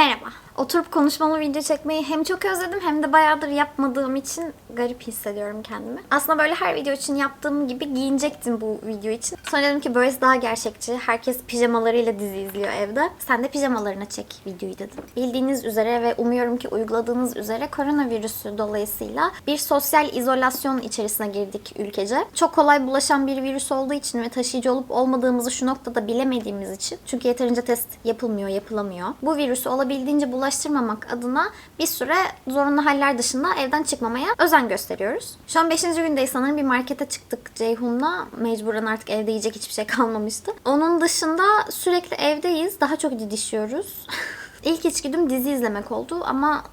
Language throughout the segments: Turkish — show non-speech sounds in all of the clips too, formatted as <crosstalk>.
Merhaba. Oturup konuşmalı video çekmeyi hem çok özledim hem de bayağıdır yapmadığım için garip hissediyorum kendimi. Aslında böyle her video için yaptığım gibi giyinecektim bu video için. Sonra dedim ki böylesi daha gerçekçi. Herkes pijamalarıyla dizi izliyor evde. Sen de pijamalarına çek videoyu dedim. Bildiğiniz üzere ve umuyorum ki uyguladığınız üzere koronavirüsü dolayısıyla bir sosyal izolasyon içerisine girdik ülkece. Çok kolay bulaşan bir virüs olduğu için ve taşıyıcı olup olmadığımızı şu noktada bilemediğimiz için çünkü yeterince test yapılmıyor, yapılamıyor. Bu virüsü olabildiğince bulaştırmamak adına bir süre zorunlu haller dışında evden çıkmamaya özen gösteriyoruz. Şu an 5. gündeyiz sanırım bir markete çıktık Ceyhun'la. Mecburen artık evde yiyecek hiçbir şey <laughs> kalmamıştı. Onun dışında sürekli evdeyiz. Daha çok didişiyoruz. <laughs> İlk içgüdüm dizi izlemek oldu ama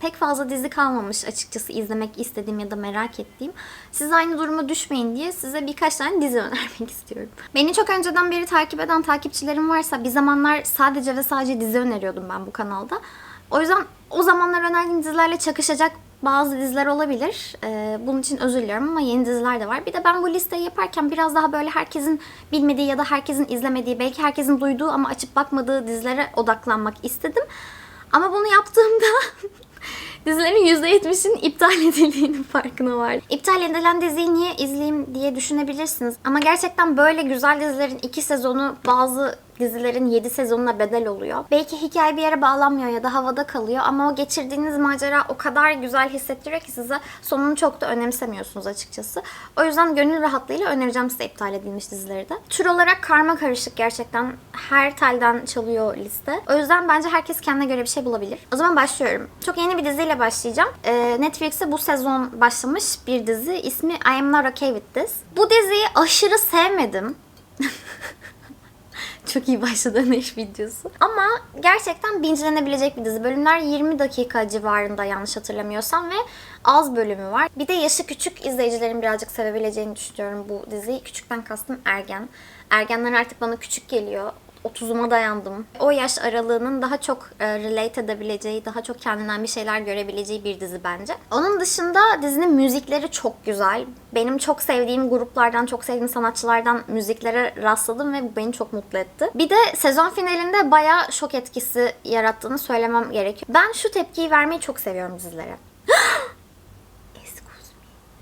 pek fazla dizi kalmamış açıkçası izlemek istediğim ya da merak ettiğim. Siz aynı duruma düşmeyin diye size birkaç tane dizi <laughs> önermek istiyorum. Beni çok önceden beri takip eden takipçilerim varsa bir zamanlar sadece ve sadece dizi öneriyordum ben bu kanalda. O yüzden o zamanlar önerdiğim dizilerle çakışacak bazı diziler olabilir. Ee, bunun için özür diliyorum ama yeni diziler de var. Bir de ben bu listeyi yaparken biraz daha böyle herkesin bilmediği ya da herkesin izlemediği, belki herkesin duyduğu ama açıp bakmadığı dizilere odaklanmak istedim. Ama bunu yaptığımda <laughs> dizilerin %70'inin iptal edildiğinin farkına vardım. İptal edilen diziyi niye izleyeyim diye düşünebilirsiniz. Ama gerçekten böyle güzel dizilerin iki sezonu bazı dizilerin 7 sezonuna bedel oluyor. Belki hikaye bir yere bağlanmıyor ya da havada kalıyor ama o geçirdiğiniz macera o kadar güzel hissettiriyor ki size sonunu çok da önemsemiyorsunuz açıkçası. O yüzden gönül rahatlığıyla önereceğim size iptal edilmiş dizileri de. Tür olarak karma karışık gerçekten. Her telden çalıyor liste. O yüzden bence herkes kendine göre bir şey bulabilir. O zaman başlıyorum. Çok yeni bir diziyle başlayacağım. Ee, Netflix'e bu sezon başlamış bir dizi. İsmi I Am Not Okay With This. Bu diziyi aşırı sevmedim. <laughs> Çok iyi başladı öneriş videosu. Ama gerçekten bincelenebilecek bir dizi. Bölümler 20 dakika civarında yanlış hatırlamıyorsam ve az bölümü var. Bir de yaşı küçük izleyicilerin birazcık sevebileceğini düşünüyorum bu diziyi. Küçükten kastım ergen. Ergenler artık bana küçük geliyor. 30'uma dayandım. O yaş aralığının daha çok e, relate edebileceği, daha çok kendinden bir şeyler görebileceği bir dizi bence. Onun dışında dizinin müzikleri çok güzel. Benim çok sevdiğim gruplardan, çok sevdiğim sanatçılardan müziklere rastladım ve bu beni çok mutlu etti. Bir de sezon finalinde bayağı şok etkisi yarattığını söylemem gerekiyor. Ben şu tepkiyi vermeyi çok seviyorum dizilere. <gasps>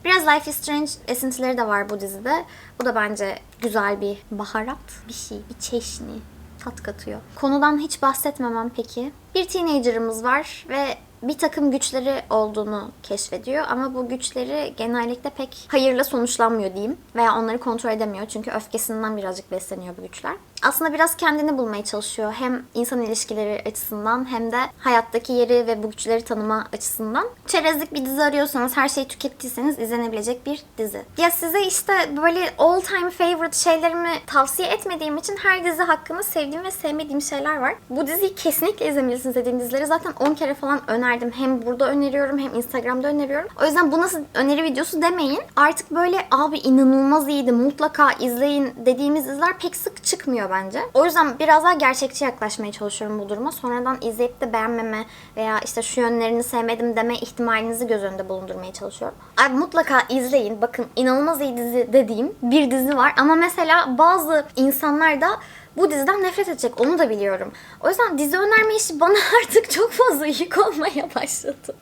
Biraz Life is Strange esintileri de var bu dizide. Bu da bence güzel bir baharat, bir şey, bir çeşni tat katıyor. Konudan hiç bahsetmemem peki. Bir teenager'ımız var ve bir takım güçleri olduğunu keşfediyor ama bu güçleri genellikle pek hayırla sonuçlanmıyor diyeyim veya onları kontrol edemiyor çünkü öfkesinden birazcık besleniyor bu güçler. Aslında biraz kendini bulmaya çalışıyor hem insan ilişkileri açısından hem de hayattaki yeri ve bu güçleri tanıma açısından. Çerezlik bir dizi arıyorsanız, her şeyi tükettiyseniz izlenebilecek bir dizi. Ya size işte böyle all time favorite şeylerimi tavsiye etmediğim için her dizi hakkında sevdiğim ve sevmediğim şeyler var. Bu diziyi kesinlikle izlemelisiniz dediğim dizileri zaten 10 kere falan önerdim. Hem burada öneriyorum hem Instagram'da öneriyorum. O yüzden bu nasıl öneri videosu demeyin. Artık böyle abi inanılmaz iyiydi mutlaka izleyin dediğimiz diziler pek sık çıkmıyor bence. O yüzden biraz daha gerçekçi yaklaşmaya çalışıyorum bu duruma. Sonradan izleyip de beğenmeme veya işte şu yönlerini sevmedim deme ihtimalinizi göz önünde bulundurmaya çalışıyorum. Abi mutlaka izleyin. Bakın inanılmaz iyi dizi dediğim bir dizi var. Ama mesela bazı insanlar da bu diziden nefret edecek. Onu da biliyorum. O yüzden dizi önerme işi bana <laughs> artık çok fazla yük olmaya başladı.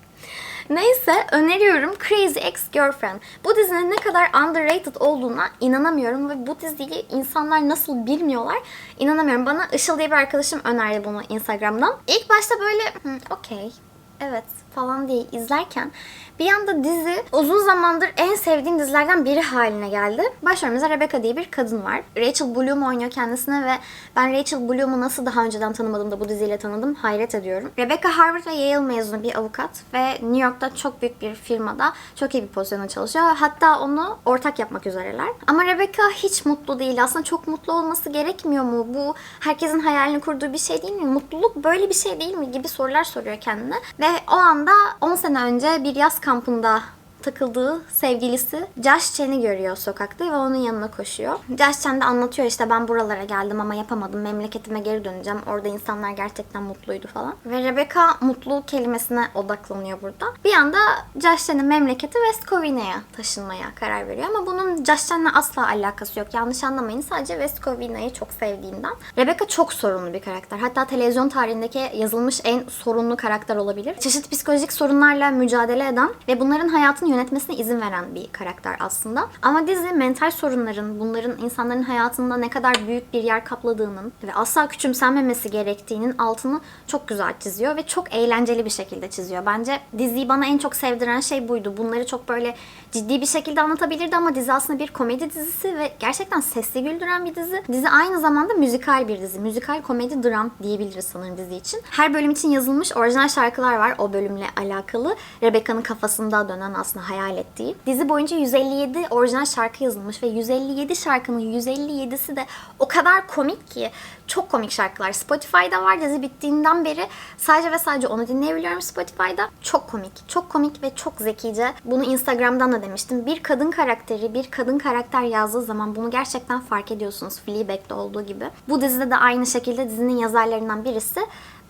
Neyse öneriyorum Crazy Ex-Girlfriend. Bu dizinin ne kadar underrated olduğuna inanamıyorum ve bu diziyi insanlar nasıl bilmiyorlar inanamıyorum. Bana Işıl diye bir arkadaşım önerdi bunu Instagram'dan. İlk başta böyle "Hı, okey evet falan diye izlerken bir anda dizi uzun zamandır en sevdiğim dizilerden biri haline geldi. Başrolümüzde Rebecca diye bir kadın var. Rachel Bloom oynuyor kendisine ve ben Rachel Bloom'u nasıl daha önceden tanımadım da bu diziyle tanıdım hayret ediyorum. Rebecca Harvard ve Yale mezunu bir avukat ve New York'ta çok büyük bir firmada çok iyi bir pozisyonda çalışıyor. Hatta onu ortak yapmak üzereler. Ama Rebecca hiç mutlu değil. Aslında çok mutlu olması gerekmiyor mu? Bu herkesin hayalini kurduğu bir şey değil mi? Mutluluk böyle bir şey değil mi? gibi sorular soruyor kendine. Ve o anda 10 sene önce bir yaz 안 푼다. Takıldığı sevgilisi Josh Chen'i görüyor sokakta ve onun yanına koşuyor. Josh Chen de anlatıyor işte ben buralara geldim ama yapamadım. Memleketime geri döneceğim. Orada insanlar gerçekten mutluydu falan. Ve Rebecca mutluluk kelimesine odaklanıyor burada. Bir anda Josh Chen'in memleketi West Covena'ya taşınmaya karar veriyor. Ama bunun Josh Chen'le asla alakası yok. Yanlış anlamayın. Sadece West Covena'yı çok sevdiğinden. Rebecca çok sorunlu bir karakter. Hatta televizyon tarihindeki yazılmış en sorunlu karakter olabilir. Çeşitli psikolojik sorunlarla mücadele eden ve bunların hayatını yönetmesine izin veren bir karakter aslında. Ama dizi mental sorunların, bunların insanların hayatında ne kadar büyük bir yer kapladığının ve asla küçümsenmemesi gerektiğinin altını çok güzel çiziyor ve çok eğlenceli bir şekilde çiziyor. Bence diziyi bana en çok sevdiren şey buydu. Bunları çok böyle ciddi bir şekilde anlatabilirdi ama dizi aslında bir komedi dizisi ve gerçekten sesli güldüren bir dizi. Dizi aynı zamanda müzikal bir dizi. Müzikal komedi dram diyebiliriz sanırım dizi için. Her bölüm için yazılmış orijinal şarkılar var o bölümle alakalı. Rebecca'nın kafasında dönen aslında hayal ettiği. Dizi boyunca 157 orijinal şarkı yazılmış ve 157 şarkının 157'si de o kadar komik ki çok komik şarkılar. Spotify'da var dizi bittiğinden beri sadece ve sadece onu dinleyebiliyorum Spotify'da. Çok komik. Çok komik ve çok zekice. Bunu Instagram'dan da demiştim. Bir kadın karakteri, bir kadın karakter yazdığı zaman bunu gerçekten fark ediyorsunuz. Fleabag'de olduğu gibi. Bu dizide de aynı şekilde dizinin yazarlarından birisi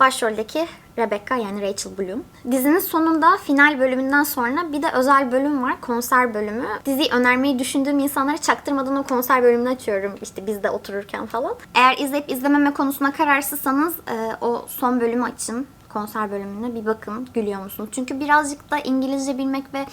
başroldeki Rebecca yani Rachel Bloom. Dizinin sonunda final bölümünden sonra bir de özel bölüm var. Konser bölümü. Diziyi önermeyi düşündüğüm insanlara çaktırmadan o konser bölümünü açıyorum. işte biz de otururken falan. Eğer izleyip izlememe konusuna kararsızsanız e, o son bölümü açın. Konser bölümüne bir bakın. Gülüyor musunuz? Çünkü birazcık da İngilizce bilmek ve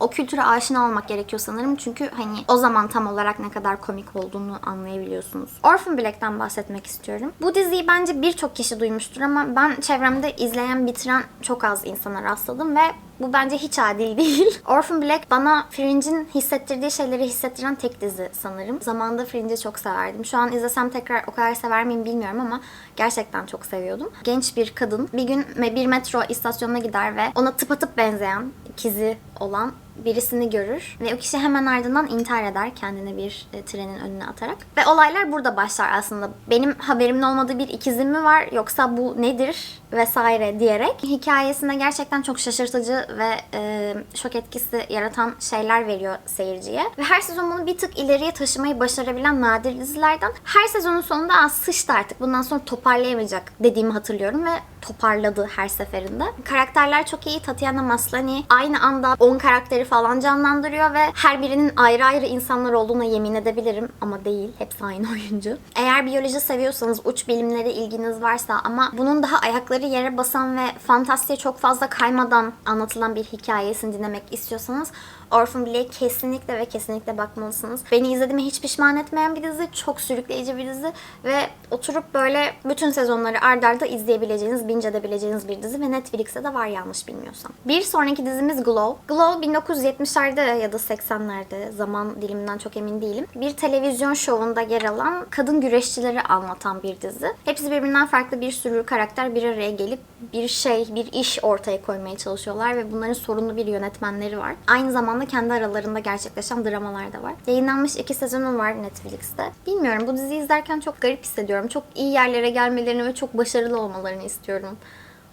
o kültüre aşina olmak gerekiyor sanırım. Çünkü hani o zaman tam olarak ne kadar komik olduğunu anlayabiliyorsunuz. Orphan Black'ten bahsetmek istiyorum. Bu diziyi bence birçok kişi duymuştur ama ben çevremde izleyen, bitiren çok az insana rastladım ve bu bence hiç adil <laughs> değil. Orphan Black bana Fringe'in hissettirdiği şeyleri hissettiren tek dizi sanırım. Zamanında Fringe'i çok severdim. Şu an izlesem tekrar o kadar sever miyim bilmiyorum ama gerçekten çok seviyordum. Genç bir kadın bir gün bir metro istasyonuna gider ve ona tıpatıp benzeyen ikizi olan birisini görür ve o kişi hemen ardından intihar eder kendini bir e, trenin önüne atarak. Ve olaylar burada başlar aslında. Benim haberimin olmadığı bir ikizim mi var yoksa bu nedir vesaire diyerek hikayesinde gerçekten çok şaşırtıcı ve e, şok etkisi yaratan şeyler veriyor seyirciye. Ve her sezon bunu bir tık ileriye taşımayı başarabilen nadir dizilerden. Her sezonun sonunda az sıçtı artık bundan sonra toparlayamayacak dediğimi hatırlıyorum ve toparladı her seferinde. Karakterler çok iyi. Tatiana Maslany aynı anda 10 karakteri falan canlandırıyor ve her birinin ayrı ayrı insanlar olduğuna yemin edebilirim ama değil. Hepsi aynı <laughs> oyuncu. Eğer biyoloji seviyorsanız, uç bilimlere ilginiz varsa ama bunun daha ayakları yere basan ve fantastiğe çok fazla kaymadan anlatılan bir hikayesini dinlemek istiyorsanız Orphan Black'e kesinlikle ve kesinlikle bakmalısınız. Beni izlediğime hiç pişman etmeyen bir dizi, çok sürükleyici bir dizi ve oturup böyle bütün sezonları ard arda izleyebileceğiniz, binge edebileceğiniz bir dizi ve Netflix'te de var yanlış bilmiyorsam. Bir sonraki dizimiz Glow. Glow 1970'lerde ya da 80'lerde zaman diliminden çok emin değilim. Bir televizyon şovunda yer alan kadın güreşçileri anlatan bir dizi. Hepsi birbirinden farklı bir sürü karakter bir araya gelip bir şey, bir iş ortaya koymaya çalışıyorlar ve bunların sorunlu bir yönetmenleri var. Aynı zamanda kendi aralarında gerçekleşen dramalar da var. Yayınlanmış iki sezonu var Netflix'te. Bilmiyorum bu diziyi izlerken çok garip hissediyorum. Çok iyi yerlere gelmelerini ve çok başarılı olmalarını istiyorum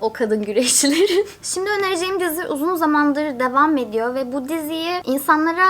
o kadın güreşçilerin. <laughs> Şimdi önereceğim dizi uzun zamandır devam ediyor ve bu diziyi insanlara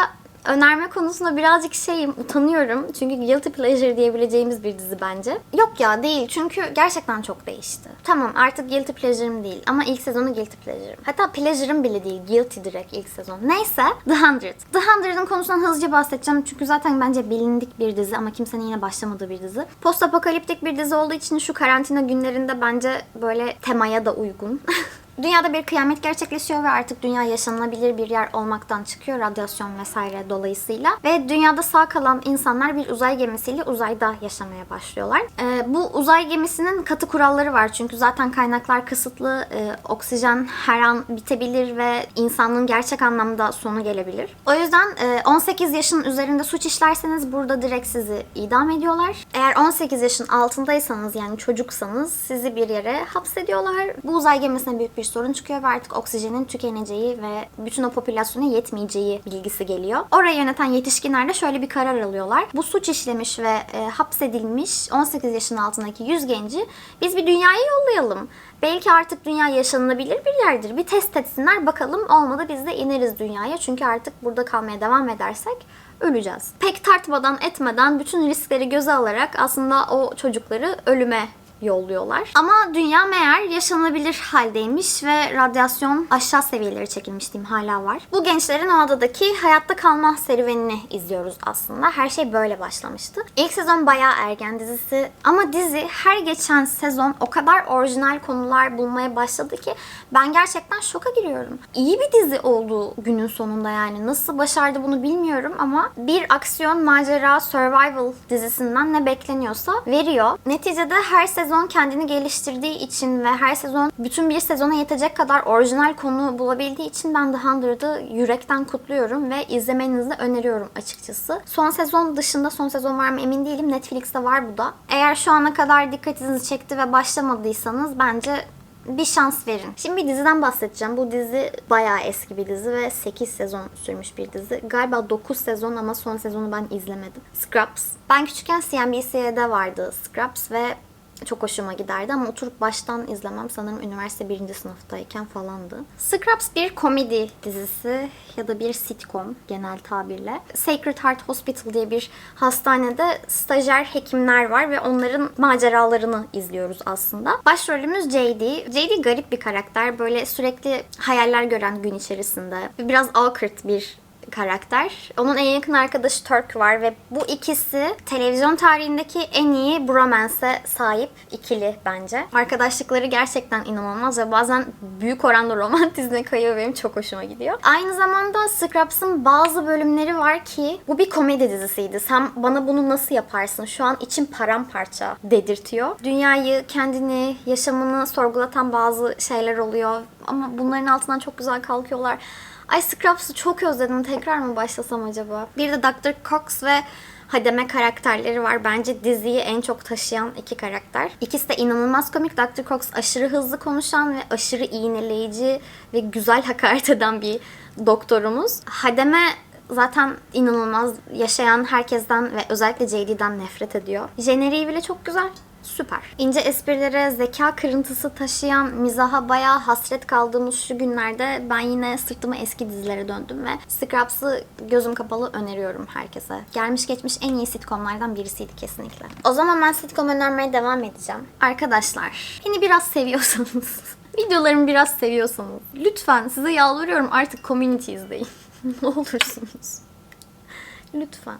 önerme konusunda birazcık şeyim, utanıyorum. Çünkü guilty pleasure diyebileceğimiz bir dizi bence. Yok ya değil çünkü gerçekten çok değişti. Tamam artık guilty pleasure'ım değil ama ilk sezonu guilty pleasure'ım. Hatta pleasure'ım bile değil, guilty direkt ilk sezon. Neyse The Hundred. The Hundred'ın konusundan hızlıca bahsedeceğim çünkü zaten bence bilindik bir dizi ama kimsenin yine başlamadığı bir dizi. Post apokaliptik bir dizi olduğu için şu karantina günlerinde bence böyle temaya da uygun. <laughs> Dünyada bir kıyamet gerçekleşiyor ve artık dünya yaşanılabilir bir yer olmaktan çıkıyor radyasyon vesaire dolayısıyla. Ve dünyada sağ kalan insanlar bir uzay gemisiyle uzayda yaşamaya başlıyorlar. Ee, bu uzay gemisinin katı kuralları var çünkü zaten kaynaklar kısıtlı, e, oksijen her an bitebilir ve insanlığın gerçek anlamda sonu gelebilir. O yüzden e, 18 yaşın üzerinde suç işlerseniz burada direkt sizi idam ediyorlar. Eğer 18 yaşın altındaysanız yani çocuksanız sizi bir yere hapsediyorlar. Bu uzay gemisine büyük bir sorun çıkıyor ve artık oksijenin tükeneceği ve bütün o popülasyona yetmeyeceği bilgisi geliyor. Orayı yöneten yetişkinler de şöyle bir karar alıyorlar. Bu suç işlemiş ve e, hapsedilmiş 18 yaşın altındaki 100 genci biz bir dünyaya yollayalım. Belki artık dünya yaşanılabilir bir yerdir. Bir test etsinler bakalım olmadı biz de ineriz dünyaya. Çünkü artık burada kalmaya devam edersek öleceğiz. Pek tartmadan etmeden bütün riskleri göze alarak aslında o çocukları ölüme yolluyorlar. Ama dünya meğer yaşanabilir haldeymiş ve radyasyon aşağı seviyelere çekilmiş diyeyim hala var. Bu gençlerin o adadaki hayatta kalma serüvenini izliyoruz aslında. Her şey böyle başlamıştı. İlk sezon bayağı ergen dizisi ama dizi her geçen sezon o kadar orijinal konular bulmaya başladı ki ben gerçekten şoka giriyorum. İyi bir dizi oldu günün sonunda yani. Nasıl başardı bunu bilmiyorum ama bir aksiyon, macera, survival dizisinden ne bekleniyorsa veriyor. Neticede her sezon kendini geliştirdiği için ve her sezon bütün bir sezona yetecek kadar orijinal konu bulabildiği için ben The 100'ı yürekten kutluyorum ve izlemenizi de öneriyorum açıkçası. Son sezon dışında son sezon var mı emin değilim. Netflix'te var bu da. Eğer şu ana kadar dikkatinizi çekti ve başlamadıysanız bence bir şans verin. Şimdi bir diziden bahsedeceğim. Bu dizi bayağı eski bir dizi ve 8 sezon sürmüş bir dizi. Galiba 9 sezon ama son sezonu ben izlemedim. Scrubs. Ben küçükken CNBC'de vardı Scrubs ve çok hoşuma giderdi ama oturup baştan izlemem sanırım üniversite birinci sınıftayken falandı. Scrubs bir komedi dizisi ya da bir sitcom genel tabirle. Sacred Heart Hospital diye bir hastanede stajyer hekimler var ve onların maceralarını izliyoruz aslında. Başrolümüz JD. JD garip bir karakter. Böyle sürekli hayaller gören gün içerisinde. Biraz awkward bir karakter. Onun en yakın arkadaşı Turk var ve bu ikisi televizyon tarihindeki en iyi bromance'e sahip ikili bence. Arkadaşlıkları gerçekten inanılmaz ve bazen büyük oranda <laughs> romantizme kayıyor benim çok hoşuma gidiyor. Aynı zamanda Scrubs'ın bazı bölümleri var ki bu bir komedi dizisiydi. Sen bana bunu nasıl yaparsın? Şu an içim paramparça dedirtiyor. Dünyayı, kendini, yaşamını sorgulatan bazı şeyler oluyor ama bunların altından çok güzel kalkıyorlar. Ay Scrubs'ı çok özledim. Tekrar mı başlasam acaba? Bir de Dr. Cox ve Hademe karakterleri var. Bence diziyi en çok taşıyan iki karakter. İkisi de inanılmaz komik. Dr. Cox aşırı hızlı konuşan ve aşırı iğneleyici ve güzel hakaret eden bir doktorumuz. Hademe zaten inanılmaz yaşayan herkesten ve özellikle JD'den nefret ediyor. Jeneriği bile çok güzel. Süper. İnce esprilere, zeka kırıntısı taşıyan, mizaha bayağı hasret kaldığımız şu günlerde ben yine sırtımı eski dizilere döndüm ve Scrubs'ı gözüm kapalı öneriyorum herkese. Gelmiş geçmiş en iyi sitcomlardan birisiydi kesinlikle. O zaman ben sitcom önermeye devam edeceğim. Arkadaşlar, beni biraz seviyorsanız, <laughs> videolarımı biraz seviyorsanız lütfen size yalvarıyorum artık community izleyin. <laughs> ne olursunuz. Lütfen.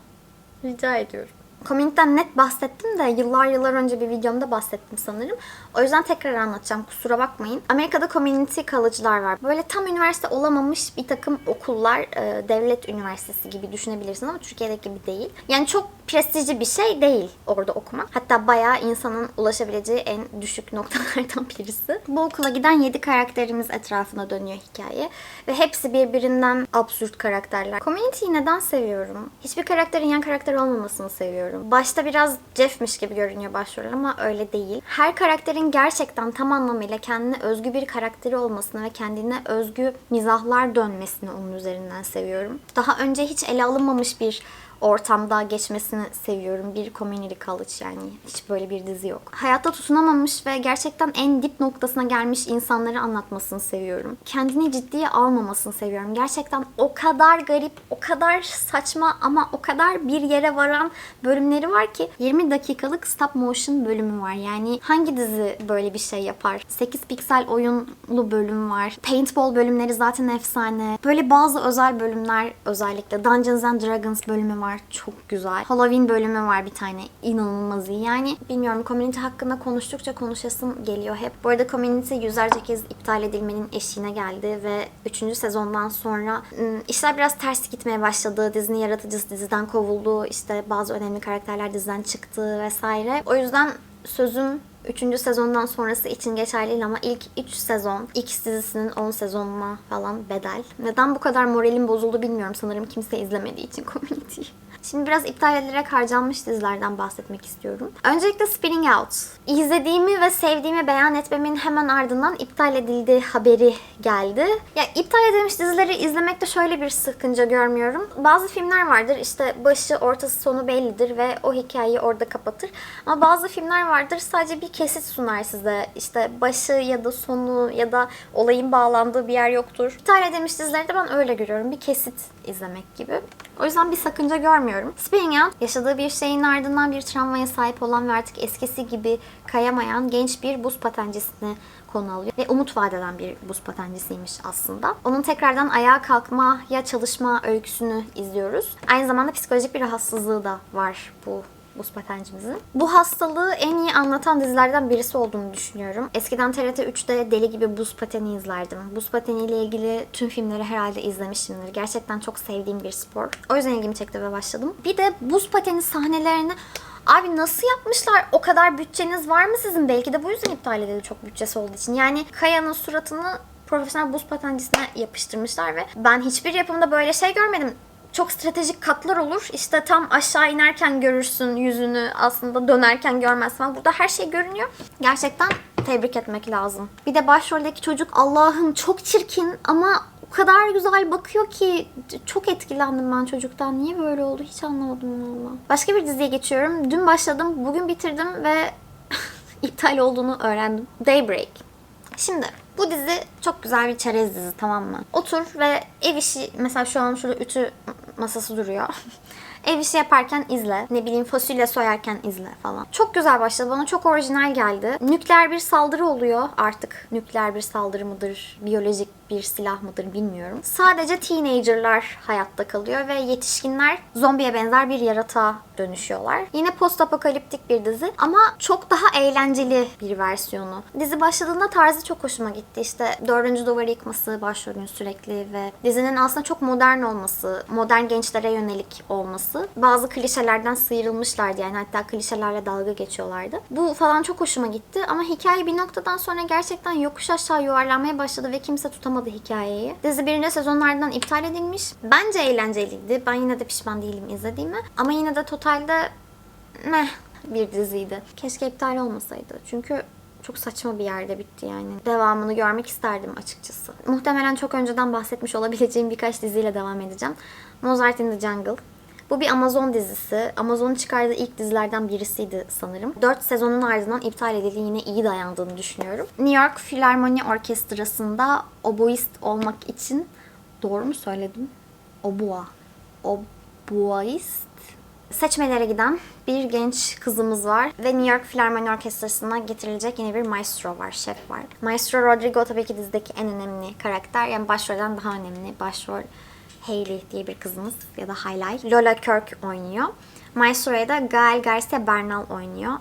Rica ediyorum. Community'den net bahsettim de yıllar yıllar önce bir videomda bahsettim sanırım. O yüzden tekrar anlatacağım kusura bakmayın. Amerika'da community kalıcılar var. Böyle tam üniversite olamamış bir takım okullar e, devlet üniversitesi gibi düşünebilirsin ama Türkiye'deki gibi değil. Yani çok prestijli bir şey değil orada okumak. Hatta bayağı insanın ulaşabileceği en düşük noktalardan birisi. Bu okula giden 7 karakterimiz etrafına dönüyor hikaye. Ve hepsi birbirinden absürt karakterler. Community'yi neden seviyorum? Hiçbir karakterin yan karakter olmamasını seviyorum. Başta biraz Jeff'miş gibi görünüyor başrol ama öyle değil. Her karakterin gerçekten tam anlamıyla kendine özgü bir karakteri olmasını ve kendine özgü mizahlar dönmesini onun üzerinden seviyorum. Daha önce hiç ele alınmamış bir ortamda geçmesini seviyorum. Bir community college yani. Hiç böyle bir dizi yok. Hayatta tutunamamış ve gerçekten en dip noktasına gelmiş insanları anlatmasını seviyorum. Kendini ciddiye almamasını seviyorum. Gerçekten o kadar garip, o kadar saçma ama o kadar bir yere varan bölümleri var ki 20 dakikalık stop motion bölümü var. Yani hangi dizi böyle bir şey yapar? 8 piksel oyunlu bölüm var. Paintball bölümleri zaten efsane. Böyle bazı özel bölümler özellikle Dungeons and Dragons bölümü var. Çok güzel. Halloween bölümü var bir tane. İnanılmaz iyi. Yani bilmiyorum community hakkında konuştukça konuşasım geliyor hep. Bu arada community yüzlerce kez iptal edilmenin eşiğine geldi ve 3. sezondan sonra işler biraz ters gitmeye başladı. Dizinin yaratıcısı diziden kovuldu. İşte bazı önemli karakterler diziden çıktı vesaire. O yüzden sözüm 3. sezondan sonrası için geçerli değil ama ilk 3 sezon X dizisinin 10 sezonuna falan bedel. Neden bu kadar moralim bozuldu bilmiyorum. Sanırım kimse izlemediği için Community'yi. Şimdi biraz iptal edilerek harcanmış dizilerden bahsetmek istiyorum. Öncelikle Spinning Out. İzlediğimi ve sevdiğimi beyan etmemin hemen ardından iptal edildiği haberi geldi. Ya iptal edilmiş dizileri izlemekte şöyle bir sıkınca görmüyorum. Bazı filmler vardır işte başı, ortası, sonu bellidir ve o hikayeyi orada kapatır. Ama bazı filmler vardır sadece bir kesit sunar size. İşte başı ya da sonu ya da olayın bağlandığı bir yer yoktur. İptal edilmiş dizileri de ben öyle görüyorum. Bir kesit izlemek gibi. O yüzden bir sakınca görmüyorum. Spinning Out, yaşadığı bir şeyin ardından bir travmaya sahip olan ve artık eskisi gibi kayamayan genç bir buz patencisini konu alıyor. Ve umut vadeden bir buz patencisiymiş aslında. Onun tekrardan ayağa kalkmaya çalışma öyküsünü izliyoruz. Aynı zamanda psikolojik bir rahatsızlığı da var bu buz patencimizin. Bu hastalığı en iyi anlatan dizilerden birisi olduğunu düşünüyorum. Eskiden TRT 3'te deli gibi buz pateni izlerdim. Buz pateniyle ilgili tüm filmleri herhalde izlemişimdir. Gerçekten çok sevdiğim bir spor. O yüzden ilgimi çekti ve başladım. Bir de buz pateni sahnelerini Abi nasıl yapmışlar? O kadar bütçeniz var mı sizin? Belki de bu yüzden iptal edildi çok bütçesi olduğu için. Yani Kaya'nın suratını profesyonel buz patencisine yapıştırmışlar ve ben hiçbir yapımda böyle şey görmedim çok stratejik katlar olur. İşte tam aşağı inerken görürsün yüzünü aslında dönerken görmezsen. Burada her şey görünüyor. Gerçekten tebrik etmek lazım. Bir de başroldeki çocuk Allah'ım çok çirkin ama o kadar güzel bakıyor ki çok etkilendim ben çocuktan. Niye böyle oldu hiç anlamadım valla. Başka bir diziye geçiyorum. Dün başladım, bugün bitirdim ve <laughs> iptal olduğunu öğrendim. Daybreak. Şimdi bu dizi çok güzel bir çerez dizi tamam mı? Otur ve ev işi mesela şu an şurada ütü masası duruyor. <laughs> Ev işi yaparken izle. Ne bileyim fasulye soyarken izle falan. Çok güzel başladı. Bana çok orijinal geldi. Nükleer bir saldırı oluyor. Artık nükleer bir saldırı mıdır, biyolojik bir silah mıdır bilmiyorum. Sadece teenagerlar hayatta kalıyor ve yetişkinler zombiye benzer bir yaratığa dönüşüyorlar. Yine post apokaliptik bir dizi ama çok daha eğlenceli bir versiyonu. Dizi başladığında tarzı çok hoşuma gitti. İşte dördüncü duvarı yıkması başrolün sürekli ve dizinin aslında çok modern olması, modern gençlere yönelik olması. Bazı klişelerden sıyrılmışlardı yani hatta klişelerle dalga geçiyorlardı. Bu falan çok hoşuma gitti ama hikaye bir noktadan sonra gerçekten yokuş aşağı yuvarlanmaya başladı ve kimse tutamadı hikayeyi. Dizi birinci sezonlardan iptal edilmiş. Bence eğlenceliydi. Ben yine de pişman değilim izlediğime. Ama yine de totalde meh bir diziydi. Keşke iptal olmasaydı. Çünkü çok saçma bir yerde bitti yani. Devamını görmek isterdim açıkçası. Muhtemelen çok önceden bahsetmiş olabileceğim birkaç diziyle devam edeceğim. Mozart in the Jungle. Bu bir Amazon dizisi. Amazon'un çıkardığı ilk dizilerden birisiydi sanırım. 4 sezonun ardından iptal edildi. Yine iyi dayandığını düşünüyorum. New York Filarmoni Orkestrası'nda oboist olmak için doğru mu söyledim? Obua. Oboist seçmelere giden bir genç kızımız var ve New York Filarmoni Orkestrası'na getirilecek yeni bir maestro var, şef var. Maestro Rodrigo tabii ki dizideki en önemli karakter. Yani başrolden daha önemli. Başrol Hayley diye bir kızımız ya da Highlight. Lola Kirk oynuyor. Maestro'ya da Gael Garcia Bernal oynuyor.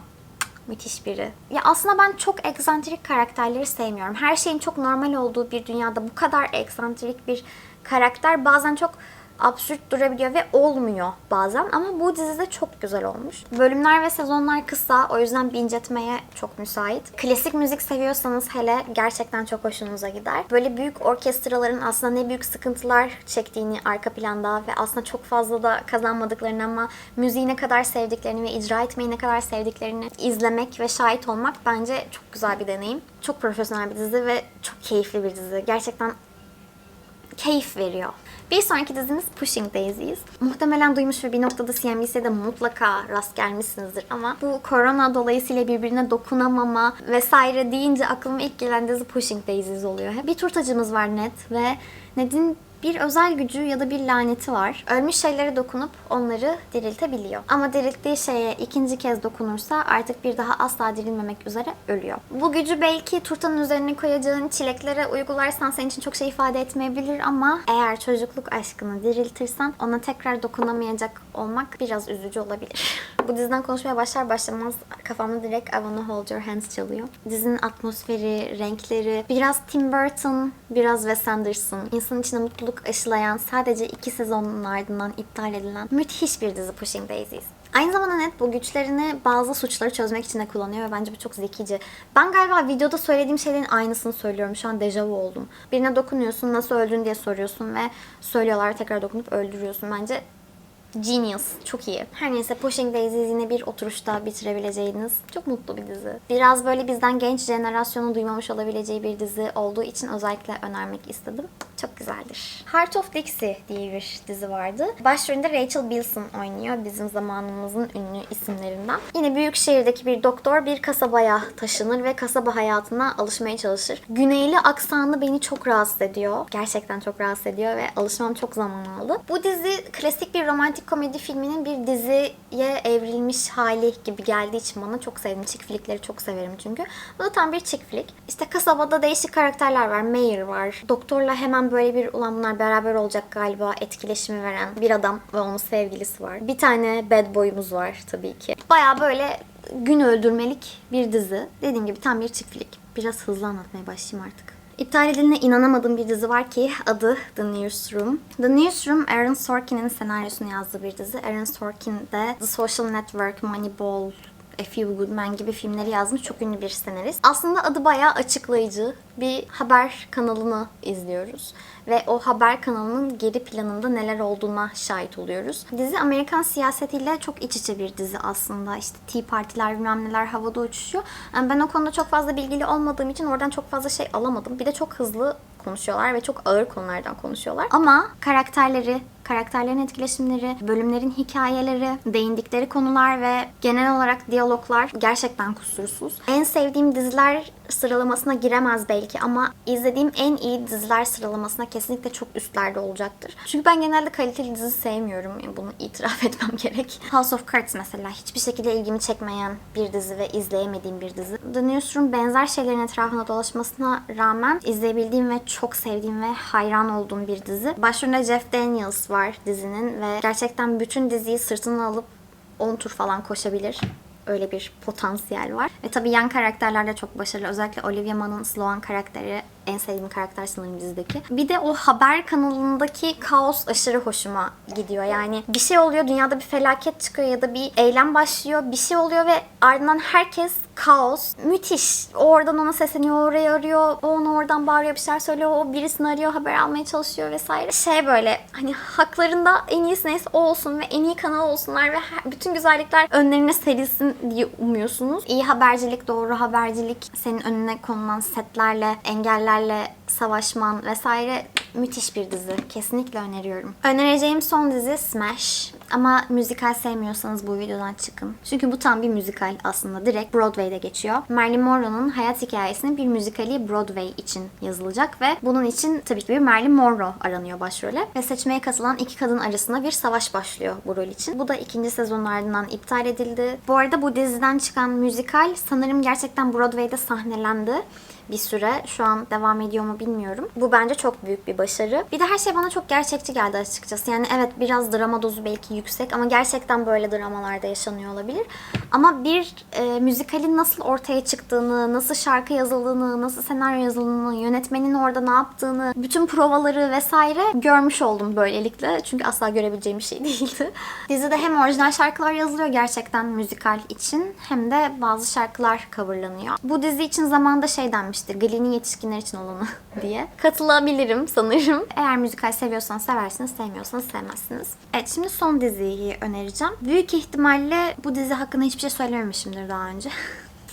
Müthiş biri. Ya aslında ben çok eksantrik karakterleri sevmiyorum. Her şeyin çok normal olduğu bir dünyada bu kadar eksantrik bir karakter bazen çok absürt durabiliyor ve olmuyor bazen ama bu dizide çok güzel olmuş. Bölümler ve sezonlar kısa o yüzden binge etmeye çok müsait. Klasik müzik seviyorsanız hele gerçekten çok hoşunuza gider. Böyle büyük orkestraların aslında ne büyük sıkıntılar çektiğini arka planda ve aslında çok fazla da kazanmadıklarını ama müziği ne kadar sevdiklerini ve icra etmeyi ne kadar sevdiklerini izlemek ve şahit olmak bence çok güzel bir deneyim. Çok profesyonel bir dizi ve çok keyifli bir dizi. Gerçekten keyif veriyor. Bir sonraki dizimiz Pushing Daisies. Muhtemelen duymuş ve bir noktada CNBC'de mutlaka rast gelmişsinizdir ama bu korona dolayısıyla birbirine dokunamama vesaire deyince aklıma ilk gelen dizi Pushing Daisies oluyor. Bir turtacımız var Ned ve Ned'in bir özel gücü ya da bir laneti var. Ölmüş şeylere dokunup onları diriltebiliyor. Ama dirilttiği şeye ikinci kez dokunursa artık bir daha asla dirilmemek üzere ölüyor. Bu gücü belki turtanın üzerine koyacağın çileklere uygularsan senin için çok şey ifade etmeyebilir ama eğer çocukluk aşkını diriltirsen ona tekrar dokunamayacak olmak biraz üzücü olabilir. <laughs> Bu diziden konuşmaya başlar başlamaz kafamda direkt I Wanna Hold Your Hands çalıyor. Dizinin atmosferi, renkleri, biraz Tim Burton, biraz Wes Anderson. İnsanın içine mutluluk aşılayan, sadece iki sezonun ardından iptal edilen müthiş bir dizi Pushing Daisies. Aynı zamanda Net bu güçlerini bazı suçları çözmek için de kullanıyor ve bence bu çok zekice. Ben galiba videoda söylediğim şeylerin aynısını söylüyorum. Şu an dejavu oldum. Birine dokunuyorsun, nasıl öldün diye soruyorsun ve söylüyorlar tekrar dokunup öldürüyorsun. Bence Genius. Çok iyi. Her neyse Pushing Daisies yine bir oturuşta bitirebileceğiniz çok mutlu bir dizi. Biraz böyle bizden genç jenerasyonu duymamış olabileceği bir dizi olduğu için özellikle önermek istedim. Çok güzeldir. Heart of Dixie diye bir dizi vardı. Başrolünde Rachel Bilson oynuyor. Bizim zamanımızın ünlü isimlerinden. Yine büyük şehirdeki bir doktor bir kasabaya taşınır ve kasaba hayatına alışmaya çalışır. Güneyli aksanı beni çok rahatsız ediyor. Gerçekten çok rahatsız ediyor ve alışmam çok zaman aldı. Bu dizi klasik bir romantik komedi filminin bir diziye evrilmiş hali gibi geldiği için bana çok sevdim. Chick flickleri çok severim çünkü. Bu da tam bir chick flick. İşte kasabada değişik karakterler var. Mayor var. Doktorla hemen böyle bir ulan bunlar beraber olacak galiba etkileşimi veren bir adam ve onun sevgilisi var. Bir tane bad boy'umuz var tabii ki. Baya böyle gün öldürmelik bir dizi. Dediğim gibi tam bir chick flick. Biraz hızlı anlatmaya başlayayım artık. İptal edildiğine inanamadığım bir dizi var ki adı The Newsroom. The Newsroom Aaron Sorkin'in senaryosunu yazdığı bir dizi. Aaron Sorkin de The Social Network, Moneyball, A Few Good Men gibi filmleri yazmış çok ünlü bir senarist. Aslında adı bayağı açıklayıcı. Bir haber kanalını izliyoruz. Ve o haber kanalının geri planında neler olduğuna şahit oluyoruz. Dizi Amerikan siyasetiyle çok iç içe bir dizi aslında. İşte Tea Partiler bilmem neler havada uçuşuyor. Yani ben o konuda çok fazla bilgili olmadığım için oradan çok fazla şey alamadım. Bir de çok hızlı konuşuyorlar ve çok ağır konulardan konuşuyorlar. Ama karakterleri, karakterlerin etkileşimleri, bölümlerin hikayeleri, değindikleri konular ve genel olarak diyaloglar gerçekten kusursuz. En sevdiğim diziler sıralamasına giremez belki ama izlediğim en iyi diziler sıralamasına kesinlikle çok üstlerde olacaktır. Çünkü ben genelde kaliteli dizi sevmiyorum. Yani bunu itiraf <laughs> etmem gerek. House of Cards mesela hiçbir şekilde ilgimi çekmeyen bir dizi ve izleyemediğim bir dizi. The Newsroom benzer şeylerin etrafında dolaşmasına rağmen izleyebildiğim ve çok sevdiğim ve hayran olduğum bir dizi. Başrolünde Jeff Daniels var dizinin ve gerçekten bütün diziyi sırtına alıp 10 tur falan koşabilir. Öyle bir potansiyel var. Ve tabii yan karakterler de çok başarılı. Özellikle Olivia Munn'ın Sloan karakteri en sevdiğim karakter sanırım dizideki. Bir de o haber kanalındaki kaos aşırı hoşuma gidiyor. Yani bir şey oluyor, dünyada bir felaket çıkıyor ya da bir eylem başlıyor. Bir şey oluyor ve ardından herkes kaos. Müthiş. Oradan ona sesleniyor, o orayı arıyor. O ona oradan bağırıyor, bir şeyler söylüyor. O birisini arıyor, haber almaya çalışıyor vesaire. Şey böyle hani haklarında en iyisi neyse o olsun ve en iyi kanal olsunlar ve her- bütün güzellikler önlerine serilsin diye umuyorsunuz. İyi habercilik, doğru habercilik, senin önüne konulan setlerle, engellerle savaşman vesaire müthiş bir dizi. Kesinlikle öneriyorum. Önereceğim son dizi Smash. Ama müzikal sevmiyorsanız bu videodan çıkın. Çünkü bu tam bir müzikal aslında. Direkt Broadway'de geçiyor. Marilyn Monroe'nun hayat hikayesinin bir müzikali Broadway için yazılacak ve bunun için tabii ki bir Marilyn Monroe aranıyor başrole. Ve seçmeye katılan iki kadın arasında bir savaş başlıyor bu rol için. Bu da ikinci sezonun ardından iptal edildi. Bu arada bu diziden çıkan müzikal sanırım gerçekten Broadway'de sahnelendi bir süre. Şu an devam ediyor mu bilmiyorum. Bu bence çok büyük bir başarı. Bir de her şey bana çok gerçekçi geldi açıkçası. Yani evet biraz drama dozu belki yüksek ama gerçekten böyle dramalarda yaşanıyor olabilir. Ama bir e, müzikalin nasıl ortaya çıktığını, nasıl şarkı yazıldığını, nasıl senaryo yazıldığını, yönetmenin orada ne yaptığını, bütün provaları vesaire görmüş oldum böylelikle. Çünkü asla görebileceğim bir şey <laughs> değildi. Dizide hem orijinal şarkılar yazılıyor gerçekten müzikal için hem de bazı şarkılar coverlanıyor. Bu dizi için zamanda şey denmişti. Glee'nin yetişkinler için olanı <laughs> diye. Katılabilirim sanırım. Eğer müzikal seviyorsanız seversiniz, sevmiyorsanız sevmezsiniz. Evet şimdi son diziyi önereceğim. Büyük ihtimalle bu dizi hakkında hiçbir şey söylememişimdir daha önce. <laughs>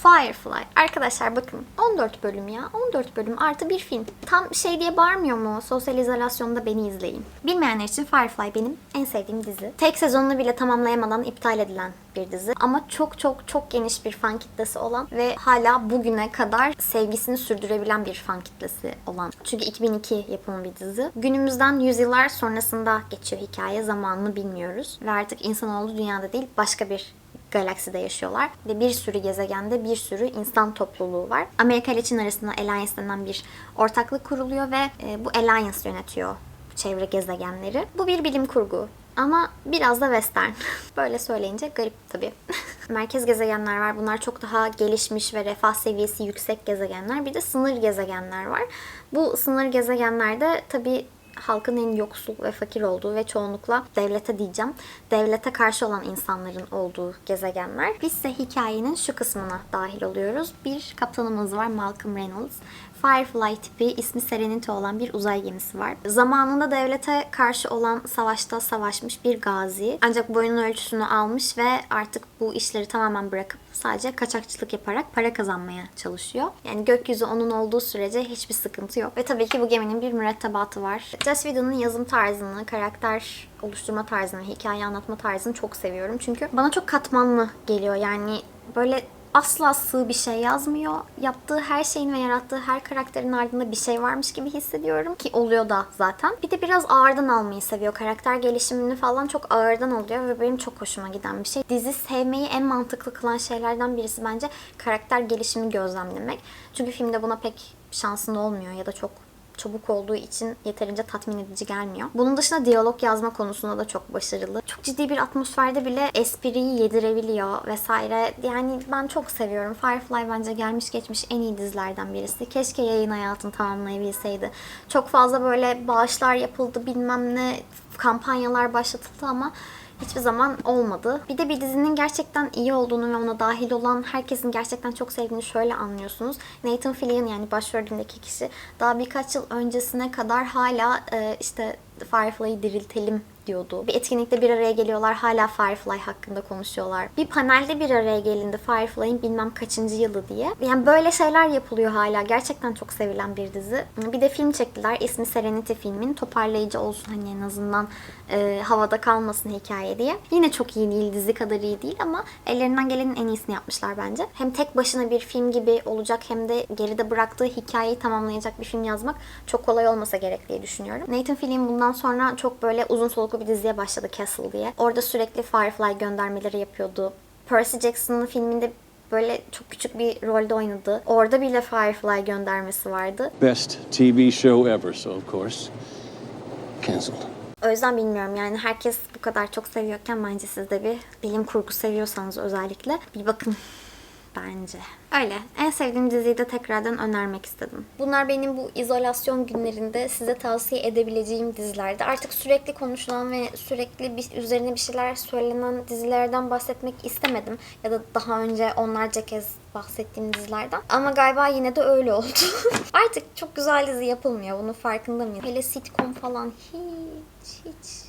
Firefly. Arkadaşlar bakın 14 bölüm ya. 14 bölüm artı bir film. Tam şey diye bağırmıyor mu? Sosyal izolasyonda beni izleyin. Bilmeyenler için Firefly benim en sevdiğim dizi. Tek sezonunu bile tamamlayamadan iptal edilen bir dizi. Ama çok çok çok geniş bir fan kitlesi olan ve hala bugüne kadar sevgisini sürdürebilen bir fan kitlesi olan. Çünkü 2002 yapımı bir dizi. Günümüzden yüzyıllar sonrasında geçiyor hikaye. Zamanını bilmiyoruz. Ve artık insanoğlu dünyada değil başka bir galakside yaşıyorlar. Ve bir sürü gezegende bir sürü insan topluluğu var. Amerika ile Çin arasında Alliance denen bir ortaklık kuruluyor ve e, bu Alliance yönetiyor çevre gezegenleri. Bu bir bilim kurgu. Ama biraz da western. <laughs> Böyle söyleyince garip tabii. <laughs> Merkez gezegenler var. Bunlar çok daha gelişmiş ve refah seviyesi yüksek gezegenler. Bir de sınır gezegenler var. Bu sınır gezegenlerde tabii halkın en yoksul ve fakir olduğu ve çoğunlukla devlete diyeceğim. Devlete karşı olan insanların olduğu gezegenler. Biz ise hikayenin şu kısmına dahil oluyoruz. Bir kaptanımız var Malcolm Reynolds. Firefly tipi ismi Serenity olan bir uzay gemisi var. Zamanında devlete karşı olan savaşta savaşmış bir gazi. Ancak boyunun ölçüsünü almış ve artık bu işleri tamamen bırakıp sadece kaçakçılık yaparak para kazanmaya çalışıyor. Yani gökyüzü onun olduğu sürece hiçbir sıkıntı yok. Ve tabii ki bu geminin bir mürettebatı var. Joss Whedon'ın yazım tarzını, karakter oluşturma tarzını, hikaye anlatma tarzını çok seviyorum. Çünkü bana çok katmanlı geliyor. Yani böyle asla sığ bir şey yazmıyor. Yaptığı her şeyin ve yarattığı her karakterin ardında bir şey varmış gibi hissediyorum. Ki oluyor da zaten. Bir de biraz ağırdan almayı seviyor. Karakter gelişimini falan çok ağırdan alıyor ve benim çok hoşuma giden bir şey. Dizi sevmeyi en mantıklı kılan şeylerden birisi bence karakter gelişimi gözlemlemek. Çünkü filmde buna pek şansın olmuyor ya da çok çabuk olduğu için yeterince tatmin edici gelmiyor. Bunun dışında diyalog yazma konusunda da çok başarılı. Çok ciddi bir atmosferde bile espriyi yedirebiliyor vesaire. Yani ben çok seviyorum. Firefly bence gelmiş geçmiş en iyi dizilerden birisi. Keşke yayın hayatını tamamlayabilseydi. Çok fazla böyle bağışlar yapıldı bilmem ne kampanyalar başlatıldı ama hiçbir zaman olmadı. Bir de bir dizinin gerçekten iyi olduğunu ve ona dahil olan herkesin gerçekten çok sevdiğini şöyle anlıyorsunuz. Nathan Fillion yani başrolündeki kişi daha birkaç yıl öncesine kadar hala e, işte Firefly'ı diriltelim diyordu. Bir etkinlikte bir araya geliyorlar hala Firefly hakkında konuşuyorlar. Bir panelde bir araya gelindi Firefly'ın bilmem kaçıncı yılı diye. Yani böyle şeyler yapılıyor hala. Gerçekten çok sevilen bir dizi. Bir de film çektiler. İsmi Serenity filmin. Toparlayıcı olsun hani en azından e, havada kalmasın hikaye diye. Yine çok iyi değil. Dizi kadar iyi değil ama ellerinden gelenin en iyisini yapmışlar bence. Hem tek başına bir film gibi olacak hem de geride bıraktığı hikayeyi tamamlayacak bir film yazmak çok kolay olmasa gerek diye düşünüyorum. Nathan Fillion bundan sonra çok böyle uzun soluklu bir diziye başladı Castle diye. Orada sürekli Firefly göndermeleri yapıyordu. Percy Jackson'ın filminde böyle çok küçük bir rolde oynadı. Orada bile Firefly göndermesi vardı. Best TV show ever, so of course, cancelled. O yüzden bilmiyorum yani herkes bu kadar çok seviyorken bence siz de bir bilim kurgu seviyorsanız özellikle bir bakın bence. Öyle. En sevdiğim diziyi de tekrardan önermek istedim. Bunlar benim bu izolasyon günlerinde size tavsiye edebileceğim dizilerdi. Artık sürekli konuşulan ve sürekli bir, üzerine bir şeyler söylenen dizilerden bahsetmek istemedim. Ya da daha önce onlarca kez bahsettiğim dizilerden. Ama galiba yine de öyle oldu. <laughs> Artık çok güzel dizi yapılmıyor. Bunun farkında mıyım? Hele sitcom falan hiç hiç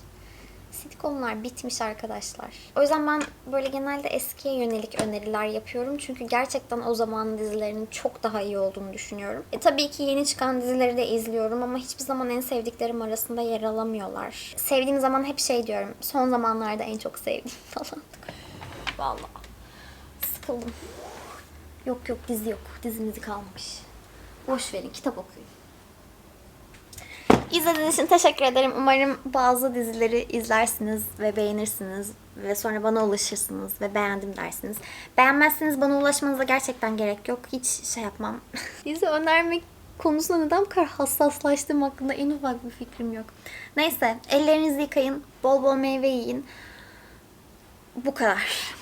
sitcomlar bitmiş arkadaşlar. O yüzden ben böyle genelde eskiye yönelik öneriler yapıyorum. Çünkü gerçekten o zamanın dizilerinin çok daha iyi olduğunu düşünüyorum. E tabii ki yeni çıkan dizileri de izliyorum ama hiçbir zaman en sevdiklerim arasında yer alamıyorlar. Sevdiğim zaman hep şey diyorum. Son zamanlarda en çok sevdiğim <laughs> falan. Vallahi sıkıldım. Yok yok dizi yok. Dizimizi kalmamış. Boş verin kitap okuyun. İzlediğiniz için teşekkür ederim. Umarım bazı dizileri izlersiniz ve beğenirsiniz ve sonra bana ulaşırsınız ve beğendim dersiniz. Beğenmezseniz bana ulaşmanıza gerçekten gerek yok. Hiç şey yapmam. <laughs> Dizi önermek konusunda neden bu kadar hassaslaştığım hakkında en ufak bir fikrim yok. Neyse ellerinizi yıkayın, bol bol meyve yiyin. Bu kadar.